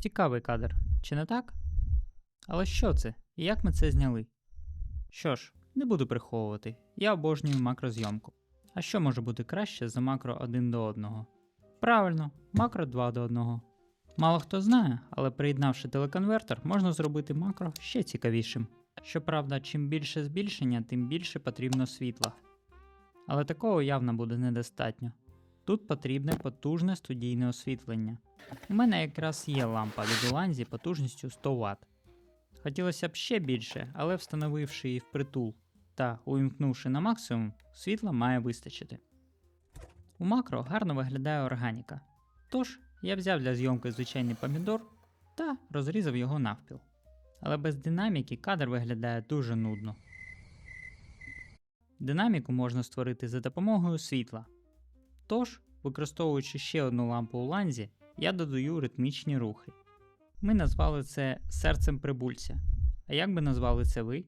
Цікавий кадр, чи не так? Але що це? І як ми це зняли? Що ж, не буду приховувати, я обожнюю макрозйомку. А що може бути краще за макро один до одного? Правильно, макро 2 до 1. Мало хто знає, але приєднавши телеконвертер, можна зробити макро ще цікавішим. Щоправда, чим більше збільшення, тим більше потрібно світла. Але такого явно буде недостатньо. Тут потрібне потужне студійне освітлення. У мене якраз є лампа від Уланзі потужністю 100 Вт. Хотілося б ще більше, але встановивши її впритул та увімкнувши на максимум, світла має вистачити. У макро гарно виглядає органіка. Тож я взяв для зйомки звичайний помідор та розрізав його навпіл. Але без динаміки кадр виглядає дуже нудно. Динаміку можна створити за допомогою світла. Тож, використовуючи ще одну лампу у ланзі, я додаю ритмічні рухи. Ми назвали це серцем прибульця. А як би назвали це ви?